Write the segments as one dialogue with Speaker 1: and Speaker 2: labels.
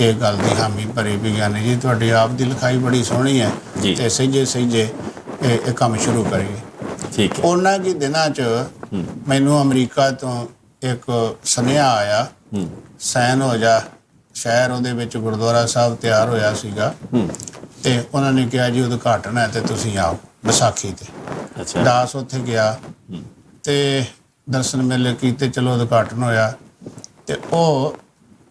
Speaker 1: ਇਹ ਗੱਲ ਦੀ ਹਾਮੀ ਭਰੀ ਵੀ ਗਿਆਨੀ ਜੀ ਤੁਹਾਡੀ ਆਪ ਦੀ ਲਿਖਾਈ ਬੜੀ ਸੋਹਣੀ ਹੈ
Speaker 2: ਜੀ।
Speaker 1: ਤੇ ਸਹਿਜੇ ਸਹਿਜੇ ਇਹ ਇਹ ਕੰਮ ਸ਼ੁਰੂ ਕਰੀਏ।
Speaker 2: ਠੀਕ ਹੈ।
Speaker 1: ਉਹਨਾਂ ਕੀ ਦਿਨਾਂ 'ਚ ਮੈਨੂੰ ਅਮਰੀਕਾ ਤੋਂ ਇੱਕ ਸੁਨੇਹਾ ਆਇਆ।
Speaker 2: ਹੂੰ।
Speaker 1: ਸੈਨ ਹੋ ਜਾ ਸ਼ਹਿਰ ਉਹਦੇ ਵਿੱਚ ਗੁਰਦੁਆਰਾ ਸਾਹਿਬ ਤਿਆਰ ਹੋਇਆ ਸੀਗਾ।
Speaker 2: ਹੂੰ।
Speaker 1: ਤੇ ਉਹਨਾਂ ਨੇ ਕਿਹਾ ਜੀ ਉਦਘਾਟਨ ਹੈ ਤੇ ਤੁਸੀਂ ਆਓ ਵਿਸਾਖੀ ਤੇ।
Speaker 2: ਅੱਛਾ।
Speaker 1: ਦਾਸ ਉੱਥੇ ਗਿਆ। ਤੇ ਦਰਸ਼ਨ ਮੇਲੇ ਕੀਤੇ ਚਲੋ ਉਦਘਾਟਨ ਹੋਇਆ। ਤੇ ਉਹ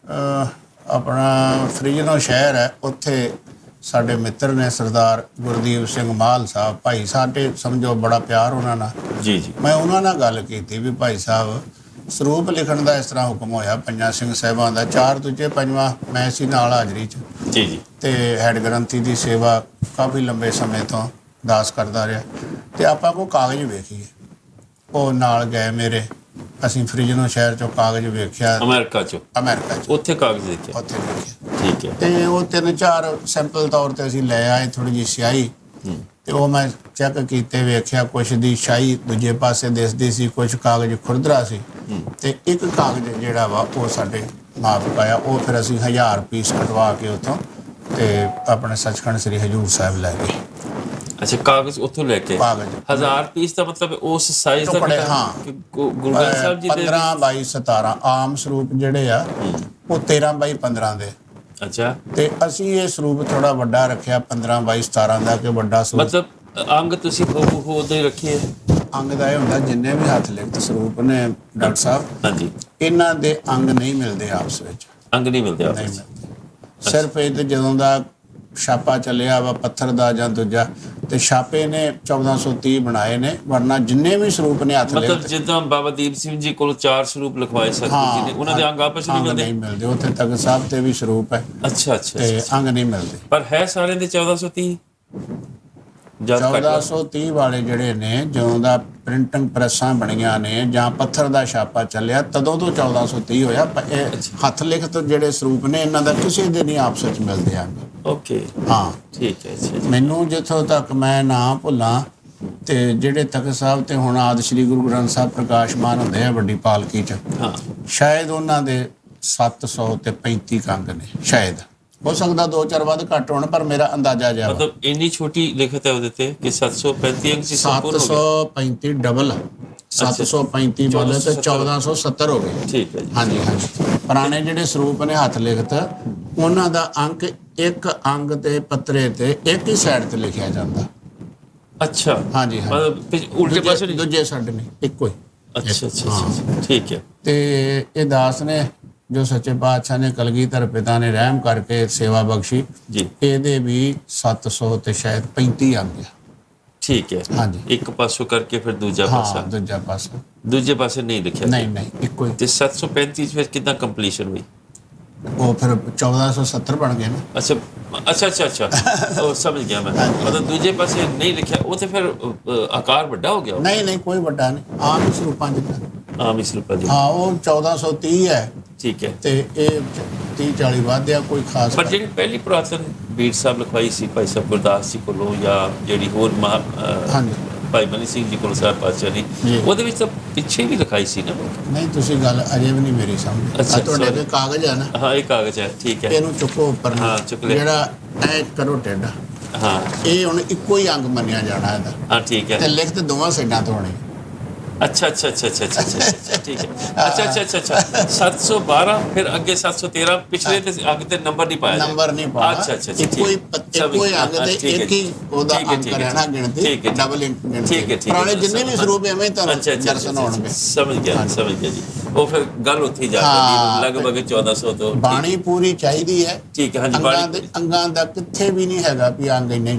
Speaker 1: ਅਹ, ਆਪਣਾ ਫਰੀਜਨੋ ਸ਼ਹਿਰ ਹੈ ਉੱਥੇ ਸਾਡੇ ਮਿੱਤਰ ਨੇ ਸਰਦਾਰ ਗੁਰਦੀਪ ਸਿੰਘ ਮਾਲ ਸਾਹਿਬ ਭਾਈ ਸਾਡੇ ਸਮਝੋ ਬੜਾ ਪਿਆਰ ਉਹਨਾਂ ਨਾਲ।
Speaker 2: ਜੀ ਜੀ।
Speaker 1: ਮੈਂ ਉਹਨਾਂ ਨਾਲ ਗੱਲ ਕੀਤੀ ਵੀ ਭਾਈ ਸਾਹਿਬ ਸਰੂਪ ਲਿਖਣ ਦਾ ਇਸ ਤਰ੍ਹਾਂ ਹੁਕਮ ਹੋਇਆ ਪੰਜਾਂ ਸਿੰਘ ਸਾਹਿਬਾਂ ਦਾ ਚਾਰ ਦੂਜੇ ਪੰਜਵਾਂ ਮੈਂ ਸੀ ਨਾਲ ਹਾਜ਼ਰੀ 'ਚ।
Speaker 2: ਜੀ ਜੀ।
Speaker 1: ਤੇ ਹੈਡ ਗ੍ਰੰਥੀ ਦੀ ਸੇਵਾ ਕਾਫੀ ਲੰਬੇ ਸਮੇਂ ਤੋਂ ਦਾਸ ਕਰਦਾ ਰਿਹਾ। ਤੇ ਆਪਾਂ ਕੋ ਕਾਗਜ਼ ਵੇਖੀਏ ਉਹ ਨਾਲ ਗਏ ਮੇਰੇ। ਅਸੀਂ ਫਰੀਜਨੋ ਸ਼ਹਿਰ ਚੋਂ ਕਾਗਜ਼ ਵੇਖਿਆ।
Speaker 2: ਅਮਰੀਕਾ ਚ?
Speaker 1: ਅਮਰੀਕਾ ਚ।
Speaker 2: ਉੱਥੇ ਕਾਗਜ਼ ਦੇਖਿਆ
Speaker 1: ਉੱਥੇ ਵੇਖਿਆ।
Speaker 2: ਠੀਕ ਹੈ।
Speaker 1: ਤੇ ਉਹ ਤਿੰਨ ਚਾਰ ਸੈਂਪਲ ਤੌਰ ਤੇ ਅਸੀਂ ਲੈ ਆਏ ਥੋੜੀ ਜਿਹੀ ਸਿਆਹੀ। ਤੇ ਉਹ ਮੈਂ ਚੈੱਕ ਕੀਤੇ ਵੇਖਿਆ ਕੁਛ ਦੀ ਸ਼ਾਈ ਦੂਜੇ ਪਾਸੇ ਦਿਸਦੀ ਸੀ ਕੁਝ ਕਾਗਜ਼ ਖੁਰਦਰਾ ਸੀ। ਤੇ ਇੱਕ ਕਾਗਜ਼ ਜਿਹੜਾ ਵਾ ਉਹ ਸਾਡੇ ਮਾਫ ਆਇਆ ਉਹ ਫਿਰ ਅਸੀਂ 1000 ਪੀਸ ਕਟਵਾ ਕੇ ਉਤੋਂ ਤੇ ਆਪਣੇ ਸੱਚਖੰਡ ਸ੍ਰੀ ਹਜੂਰ ਸਾਹਿਬ ਲੈ ਗਏ।
Speaker 2: ਅੱਛਾ ਕਾਗਜ਼ ਉੱਥੋਂ ਲੈ ਕੇ।
Speaker 1: ਕਾਗਜ਼।
Speaker 2: ਹਜ਼ਾਰ ਪੀਸ ਦਾ ਮਤਲਬ ਉਸ ਸਾਈਜ਼ ਦਾ ਕਿਤਾਬ
Speaker 1: ਹਾਂ।
Speaker 2: ਗੁਰੂ ਗ੍ਰੰਥ ਸਾਹਿਬ ਜੀ ਦੇ
Speaker 1: 15 ਬਾਈ 17 ਆਮ ਸਰੂਪ ਜਿਹੜੇ ਆ ਉਹ 13 ਬਾਈ 15 ਦੇ।
Speaker 2: ਅੱਛਾ।
Speaker 1: ਤੇ ਅਸੀਂ ਇਹ ਸਰੂਪ ਥੋੜਾ ਵੱਡਾ ਰੱਖਿਆ 15 ਬਾਈ 17 ਦਾ ਕਿ ਵੱਡਾ ਸਰੂਪ
Speaker 2: ਮਤਲਬ ਅੰਗ ਤੁਸੀਂ ਹੋ ਹੋ ਉਦਾਂ ਹੀ ਰੱਖੇ
Speaker 1: ਅੰਗ ਦਾ ਇਹ ਹੁੰਦਾ ਜਿੰਨੇ ਵੀ ਹੱਥ ਲਿਖਤ ਸਰੂਪ ਨੇ ਡਾਕਟਰ ਸਾਹਿਬ
Speaker 2: ਹਾਂਜੀ।
Speaker 1: ਇਹਨਾਂ ਦੇ ਅੰਗ ਨਹੀਂ ਮਿਲਦੇ ਆਪਸ ਵਿੱਚ।
Speaker 2: ਅੰਗ ਨਹੀਂ ਮਿਲਦੇ ਆਪਸ
Speaker 1: ਮਿਲਦੇ। ਸਿਰਫ ਇਹ ਤੇ ਜਦੋਂ ਦਾ ਛਾਪਾ ਚੱਲਿਆ ਵਾ ਪੱਥਰ ਦਾ ਜਾਂ ਦੂਜਾ ਤੇ ਛਾਪੇ ਨੇ 1430 ਬਣਾਏ ਨੇ ਵਰਨਾ ਜਿੰਨੇ ਵੀ ਸਰੂਪ ਨੇ ਹੱਥ
Speaker 2: ਮਤਲਬ
Speaker 1: ਲਿਖਤ
Speaker 2: ਜਿੱਦਾਂ ਬਾਬਾ ਦੀਪ ਸਿੰਘ ਜੀ ਕੋਲ ਚਾਰ ਸਰੂਪ ਲਿਖਵਾਏ ਸਤਿਗੁਰੂ ਜੀ ਨੇ ਉਹਨਾਂ ਦੇ ਅੰਗ ਆਪਸ ਨਹੀਂ ਮਿਲਦੇ?
Speaker 1: ਨਹੀਂ ਮਿਲਦੇ ਉੱਥੇ ਤੱਕ ਸਾਹਿਬ ਤੇ ਵੀ ਸਰੂਪ ਹੈ
Speaker 2: ਅੱਛਾ ਅੱਛਾ
Speaker 1: ਤੇ। ਅੰਗ ਨਹੀਂ ਮਿਲਦੇ।
Speaker 2: ਪਰ ਹੈ ਸਾਰਿਆਂ ਦੇ 1430 ਜਦ ਘੱਟ
Speaker 1: 1430 ਵਾਲੇ ਜਿਹੜੇ ਨੇ ਜਦੋਂ ਦਾ ਪ੍ਰਿੰਟਿੰਗ ਪ੍ਰੈਸਾਂ ਬਣੀਆਂ ਨੇ ਜਾਂ ਪੱਥਰ ਦਾ ਛਾਪਾ ਚੱਲਿਆ ਤਦੋਂ ਤੋਂ 1430 ਹੋਇਆ। ਹੱਥ ਲਿਖਤ ਜਿਹੜੇ ਸਰੂਪ ਨੇ ਇਹਨਾਂ ਦਾ ਕਿਸੇ ਦੇ ਨਹੀਂ ਆਪਸ ਵਿੱਚ ਮਿਲਦੇ ਅੰਗ
Speaker 2: ਓਕੇ।
Speaker 1: ਹਾਂ।
Speaker 2: ਠੀਕ ਹੈ ਜੀ।
Speaker 1: ਮੈਨੂੰ ਜਿੱਥੋਂ ਤੱਕ ਮੈਂ ਨਾ ਭੁੱਲਾਂ ਤੇ ਜਿਹੜੇ ਤਖਤ ਸਾਹਿਬ ਤੇ ਹੁਣ ਆਦ ਸ੍ਰੀ ਗੁਰੂ ਗ੍ਰੰਥ ਸਾਹਿਬ ਪ੍ਰਕਾਸ਼ਮਾਨ ਹੁੰਦੇ ਆ ਵੱਡੀ ਪਾਲਕੀ ਚ
Speaker 2: ਹਾਂ।
Speaker 1: ਸ਼ਾਇਦ ਉਹਨਾਂ ਦੇ 700 ਤੇ 35 ਕੰਗ ਨੇ ਸ਼ਾਇਦ। ਹੋ ਸਕਦਾ ਦੋ ਚਾਰ ਵੱਧ ਘੱਟ ਹੋਣ ਪਰ ਮੇਰਾ ਅੰਦਾਜ਼ਾ ਜਿਹਾ।
Speaker 2: ਮਤਲਬ ਇੰਨੀ ਛੋਟੀ ਲਿਖਤ ਹੈ ਉਹਦੇ ਤੇ ਕਿ 735 ਅੰਕ ਸੀ ਸੰਪੂਰਨ ਹੋ ਗਏ
Speaker 1: 735 ਡਬਲ 735 ਬੋਲੇ ਤੇ 1470 ਹੋ ਗਏ।
Speaker 2: ਠੀਕ ਹੈ ਜੀ।
Speaker 1: ਹਾਂਜੀ ਹਾਂਜੀ। ਪੁਰਾਣੇ ਜਿਹੜੇ ਸਰੂਪ ਨੇ ਹੱਥ ਲਿਖਤ ਉਹਨਾਂ ਦਾ ਅੰਕ ਇੱਕ ਅੰਗ ਤੇ ਪੱਤਰੇ ਤੇ ਇੱਕ ਹੀ ਸਾਈਡ ਤੇ ਲਿਖਿਆ ਜਾਂਦਾ।
Speaker 2: ਅੱਛਾ।
Speaker 1: ਹਾਂਜੀ ਹਾਂਜੀ।
Speaker 2: ਮਤਲਬ ਉਲਟੇ ਪਾਸੇ ਨਹੀਂ?
Speaker 1: ਦੂਜੇ ਸਾਡੇ ਨੇ ਇੱਕੋ ਹੀ।
Speaker 2: ਅੱਛਾ, ਅੱਛਾ। ਠੀਕ ਹੈ।
Speaker 1: ਤੇ ਇਹ ਦਾਸ ਨੇ ਜੋ ਸੱਚੇ ਪਾਤਸ਼ਾਹ ਨੇ ਕਲਗੀਧਰ ਪਿਤਾ ਨੇ ਰਹਿਮ ਕਰਕੇ ਸੇਵਾ ਬਖਸ਼ੀ
Speaker 2: ਜੀ।
Speaker 1: ਇਹਦੇ ਵੀ 700 ਤੇ ਸ਼ਾਇਦ 35 ਆ ਗਿਆ
Speaker 2: ਠੀਕ ਹੈ।
Speaker 1: ਹਾਂਜੀ।
Speaker 2: ਇੱਕ ਪਾਸੋਂ ਕਰਕੇ ਫਿਰ ਦੂਜਾ
Speaker 1: ਹਾਂ
Speaker 2: ਪਾਸਾ।
Speaker 1: ਦੂਜਾ ਪਾਸਾ।
Speaker 2: ਦੂਜੇ ਪਾਸੇ ਨਹੀਂ ਲਿਖਿਆ
Speaker 1: ਨਹੀਂ ਨਹੀਂ ਇੱਕੋ ਹੀ।
Speaker 2: ਤੇ 735 ਚ ਫਿਰ ਕਿਦਾਂ ਕੰਪਲੀਸ਼ਨ ਹੋਈ?
Speaker 1: ਉਹ ਫਿਰ 1470 ਬਣ ਗਏ ਨਾ।
Speaker 2: ਅੱਛਾ ਅੱਛਾ ਅੱਛਾ ਅੱਛਾ। ਉਹ ਸਮਝ ਗਿਆ ਮੈਂ। ਮਤਲਬ ਦੂਜੇ ਪਾਸੇ ਨਹੀਂ ਲਿਖਿਆ ਉਹ ਤੇ ਫਿਰ ਆਕਾਰ ਵੱਡਾ ਹੋ ਗਿਆ।
Speaker 1: ਨਹੀਂ ਨਹੀਂ ਕੋਈ ਵੱਡਾ ਨਹੀਂ। ਆਮ ਹੀ ਸਰੂਪਾਂ ਜਿਹਾ
Speaker 2: ਆਮ ਇਸ ਰੂਪਾ ਜੀ
Speaker 1: ਹਾਂ ਉਹ 1430 ਹੈ।
Speaker 2: ਠੀਕ ਹੈ।
Speaker 1: ਤੇ ਇਹ 30 40 ਵਾਧਿਆ ਕੋਈ ਖਾਸ
Speaker 2: ਪਰ ਜਿਹੜੀ ਪਹਿਲੀ ਪੁਰਾਤਨ ਬੀੜ ਸਾਹਿਬ ਲਿਖਵਾਈ ਸੀ ਭਾਈ ਸਾਹਿਬ ਗੁਰਦਾਸ ਜੀ ਕੋਲੋਂ ਜਾਂ ਜਿਹੜੀ ਹੋਰ ਮਹਾ
Speaker 1: ਹਾਂਜੀ।
Speaker 2: ਭਾਈ ਮਨੀ ਸਿੰਘ ਜੀ ਕੋਲ ਸਾਹਿਬ ਪਾਤਸ਼ਾਹ। ਨੇ ਉਹਦੇ ਵਿੱਚ ਤਾਂ ਪਿੱਛੇ ਵੀ ਲਿਖਾਈ ਸੀ ਨਾ
Speaker 1: ਨਹੀਂ ਤੁਸੀਂ ਗੱਲ ਅਜੇ ਵੀ ਨਹੀਂ ਮੇਰੀ ਸਮਝ। ਆ ਤੁਹਾਡੇ। ਕੋਲ ਕਾਗਜ਼ ਆ ਨਾ।
Speaker 2: ਹਾਂ ਇਹ ਕਾਗਜ਼ ਹੈ ਠੀਕ ਹੈ।
Speaker 1: ਇਹਨੂੰ ਚੁੱਕੋ ਉੱਪਰ
Speaker 2: ਹਾਂ, ਚੁੱਕ ਲਿਆ।
Speaker 1: ਜਿਹੜਾ ਐ ਕਰੋ ਟੇਡਾ
Speaker 2: ਹਾਂ।
Speaker 1: ਇਹ ਹੁਣ ਇੱਕੋ ਹੀ ਅੰਗ ਮੰਨਿਆ ਜਾਣਾ ਇਹਦਾ।
Speaker 2: ਹਾਂ ਠੀਕ
Speaker 1: ਤੇ
Speaker 2: ਹੈ
Speaker 1: ਲਿਖਤ ਦੋਵਾਂ ਸਾਈਡਾਂ ਤੋਂ ਹੋਣੀ।
Speaker 2: ਅੱਛਾ ਅੱਛਾ ਅੱਛਾ ਅੱਛਾ ਅੱਛਾ ਅੱਛਾ, ਠੀਕ ਹੈ ਅੱਛਾ ਅੱਛਾ ਅੱਛਾ ਅੱਛਾ 712 ਫਿਰ ਅੱਗੇ 713 ਪਿਛਲੇ ਤੇ ਅੱਗੇ ਤੇ ਨੰਬਰ ਨਹੀਂ ਪਾਇਆ
Speaker 1: ਨੰਬਰ ਨਹੀਂ ਪਾਉਣਾ
Speaker 2: ਅੱਛਾ ਅੱਛਾ ਠੀਕ।
Speaker 1: ਪ- ਇੱਕੋ ਹੀ ਅੰਗ
Speaker 2: ਹੈ,
Speaker 1: ਇੱਕ ਹੀ ਉਹਦਾ ਅੰਕ ਰਹਿਣਾ ਗਿਣਤੀ ਡਬਲ ਗਿਣਤੀ
Speaker 2: ਠੀਕ ਹੈ ਠੀਕ ਹੈ
Speaker 1: ਪੁਰਾਣੇ ਜਿੰਨੇ ਵੀ ਸਰੂਪ ਐਵੇਂ ਹੀ ਤੁਹਾਨੂੰ
Speaker 2: ਅੱਛਾ ਅੱਛਾ
Speaker 1: ਦਰਸ਼ਨ ਹੋਣਗੇ
Speaker 2: ਸਮਝ ਗਿਆ ਸਮਝ ਗਿਆ ਜੀ ਉਹ ਫਿਰ ਗੱਲ ਉੱਥੇ ਜਾ ਗਈ ਲਗਭਗ 1400 ਤੋਂ
Speaker 1: ਬਾਣੀ ਪੂਰੀ ਚਾਹੀਦੀ ਹੈ
Speaker 2: ਠੀਕ ਹੈ ਹਾਂਜੀ ਬਾਣੀ
Speaker 1: ਦੇ ਅੰਗਾਂ ਦਾ ਕਿੱਥੇ ਵੀ ਨਹੀਂ ਹੈਗਾ ਵੀ ਅੰਗ ਇੰਨੇ